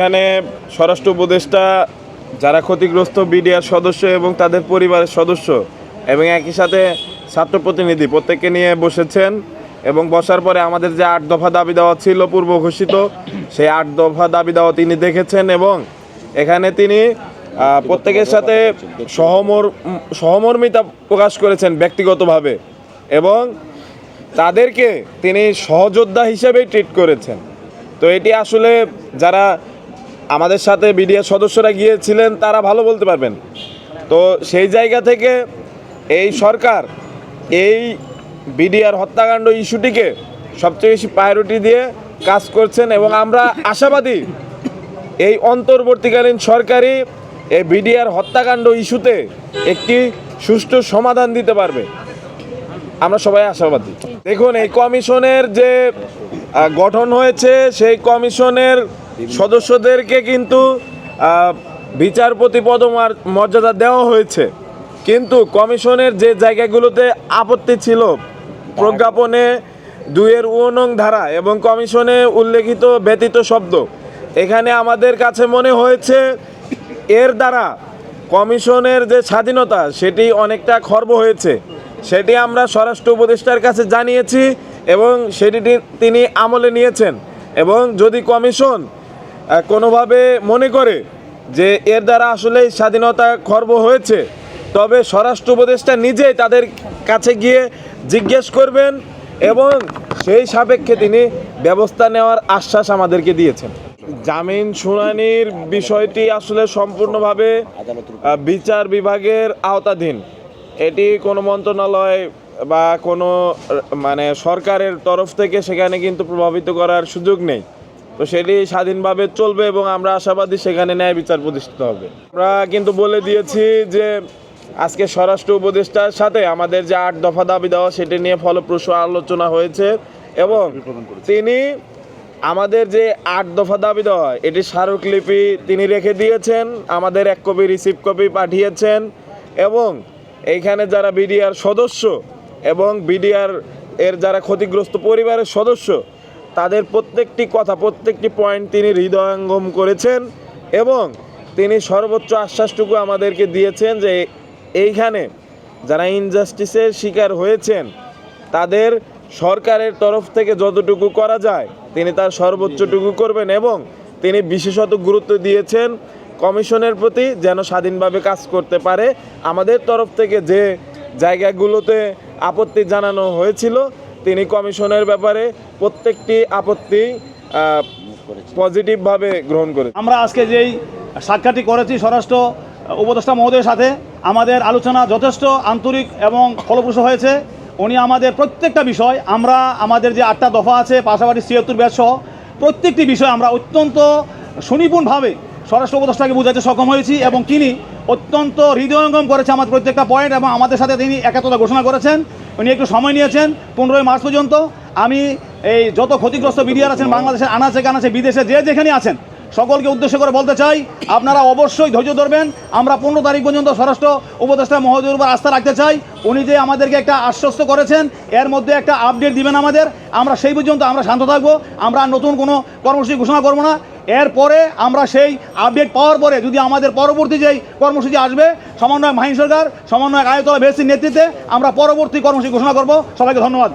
এখানে স্বরাষ্ট্র উপদেষ্টা, যারা ক্ষতিগ্রস্ত বিডিআর সদস্য এবং তাদের পরিবারের সদস্য এবং একই সাথে ছাত্র প্রতিনিধি প্রত্যেককে নিয়ে বসেছেন এবং বসার পরে আমাদের যে আট দফা দাবি দেওয়া ছিল পূর্ব ঘোষিত, সেই আট দফা দাবি দেওয়া তিনি দেখেছেন এবং এখানে তিনি প্রত্যেকের সাথে সহমর, সহমর্মিতা প্রকাশ করেছেন ব্যক্তিগতভাবে এবং তাদেরকে তিনি সহযোদ্ধা হিসেবেই ট্রিট করেছেন। তো এটি আসলে যারা আমাদের সাথে বিডিআর সদস্যরা গিয়েছিলেন, তারা ভালো বলতে পারবেন। তো সেই জায়গা থেকে এই সরকার এই বিডিআর হত্যাকাণ্ড ইস্যুটিকে সবচেয়ে বেশি প্রায়োরিটি দিয়ে কাজ করছেন এবং আমরা আশাবাদী এই অন্তর্বর্তীকালীন সরকারই এই বিডিআর হত্যাকাণ্ড ইস্যুতে একটি সুষ্ঠু সমাধান দিতে পারবে। আমরা সবাই আশাবাদী। দেখুন, এই কমিশনের যে গঠন হয়েছে, সেই কমিশনের সদস্যদেরকে কিন্তু বিচারপতি পদমার মর্যাদা দেওয়া হয়েছে। কিন্তু কমিশনের যে জায়গাগুলোতে আপত্তি ছিল, প্রজ্ঞাপনে দুইয়ের উনং ধারা এবং কমিশনে উল্লেখিত ব্যতীত শব্দ, এখানে আমাদের কাছে মনে হয়েছে, এর দ্বারা কমিশনের যে স্বাধীনতা, সেটি অনেকটা খর্ব হয়েছে। সেটি আমরা স্বরাষ্ট্র উপদেষ্টার কাছে জানিয়েছি এবং সেটি তিনি আমলে নিয়েছেন। এবং যদি কমিশন কোনোভাবে মনে করে যে এর দ্বারা আসলে স্বাধীনতা খর্ব হয়েছে। তবে স্বরাষ্ট্র উপদেষ্টা নিজেই তাদের কাছে গিয়ে জিজ্ঞেস করবেন এবং সেই সাপেক্ষে তিনি ব্যবস্থা নেওয়ার আশ্বাস আমাদেরকে দিয়েছেন। জামিন শুনানির বিষয়টি আসলে সম্পূর্ণভাবে বিচার বিভাগের আওতাধীন। এটি কোনো মন্ত্রণালয় বা কোনো মানে সরকারের তরফ থেকে সেখানে কিন্তু প্রভাবিত করার সুযোগ নেই। তো সেটি স্বাধীনভাবে চলবে এবং আমরা আশাবাদী সেখানে ন্যায় বিচার প্রতিষ্ঠিত হবে। আমরা কিন্তু বলে দিয়েছি যে আজকে স্বরাষ্ট্র উপদেষ্টার সাথে আমাদের যে আট দফা দাবি দেওয়া সেটি নিয়ে ফলপ্রসূ আলোচনা হয়েছে এবং তিনি আমাদের যে আট দফা দাবি দেওয়া এটি স্মারকলিপি তিনি রেখে দিয়েছেন আমাদের এক কপি রিসিভ কপি পাঠিয়েছেন এবং এইখানে যারা বিডিআর সদস্য এবং বিডিআর এর যারা ক্ষতিগ্রস্ত পরিবারের সদস্য তাদের প্রত্যেকটি কথা, প্রত্যেকটি পয়েন্ট তিনি হৃদয়ঙ্গম করেছেন এবং তিনি সর্বোচ্চ আশ্বাসটুকু আমাদেরকে দিয়েছেন যে এইখানে যারা ইনজাস্টিসের শিকার হয়েছেন, তাদের সরকারের তরফ থেকে যতটুকু করা যায়, তিনি তার সর্বোচ্চটুকু করবেন এবং তিনি বিশেষত গুরুত্ব দিয়েছেন কমিশনের প্রতি যেন স্বাধীনভাবে কাজ করতে পারে। আমাদের তরফ থেকে যে জায়গাগুলোতে আপত্তি জানানো হয়েছিল তিনি কমিশনের ব্যাপারে প্রত্যেকটি আপত্তি পজিটিভভাবে গ্রহণ করে আমরা আজকে যেই সাক্ষাৎটি করেছি স্বরাষ্ট্র উপদেষ্টা মহোদয়ের সাথে, আমাদের আলোচনা যথেষ্ট আন্তরিক এবং ফলপ্রসূ হয়েছে। উনি আমাদের প্রত্যেকটা বিষয়, আমরা আমাদের যে আটটা দফা আছে, পাশাপাশি ছিয়াত্তর ব্যাস সহ, প্রত্যেকটি বিষয় আমরা অত্যন্ত সুনিপুণভাবে স্বরাষ্ট্র উপদেষ্টাকে বোঝাতে সক্ষম হয়েছি এবং তিনি অত্যন্ত হৃদয়ঙ্গম করেছে আমাদের প্রত্যেকটা পয়েন্ট এবং আমাদের সাথে তিনি একাত্মতা ঘোষণা করেছেন। উনি একটু সময় নিয়েছেন, পনেরোই মার্চ পর্যন্ত। আমি এই যত ক্ষতিগ্রস্ত বিডিআর আছেন, বাংলাদেশের আনাচে কানাচে, বিদেশে যে যেখানে আছেন, সকলকে উদ্দেশ্য করে বলতে চাই, আপনারা অবশ্যই ধৈর্য ধরবেন। আমরা পনেরো তারিখ পর্যন্ত স্বরাষ্ট্র উপদেষ্টা মহোদয়ের উপর আস্থা রাখতে চাই। উনি যে আমাদেরকে একটা আশ্বস্ত করেছেন, এর মধ্যে একটা আপডেট দিবেন আমাদের। আমরা সেই পর্যন্ত আমরা শান্ত থাকব। আমরা নতুন কোনো কর্মসূচি ঘোষণা করব না। এরপরে আমরা সেই আপডেট পাওয়ার পরে যদি আমাদের পরবর্তী যেই কর্মসূচি আসবে সমন্বয় মাহিন সরকার সমন্বয় আয়তলা ভেসির নেতৃত্বে আমরা পরবর্তী কর্মসূচি ঘোষণা করব। সবাইকে ধন্যবাদ।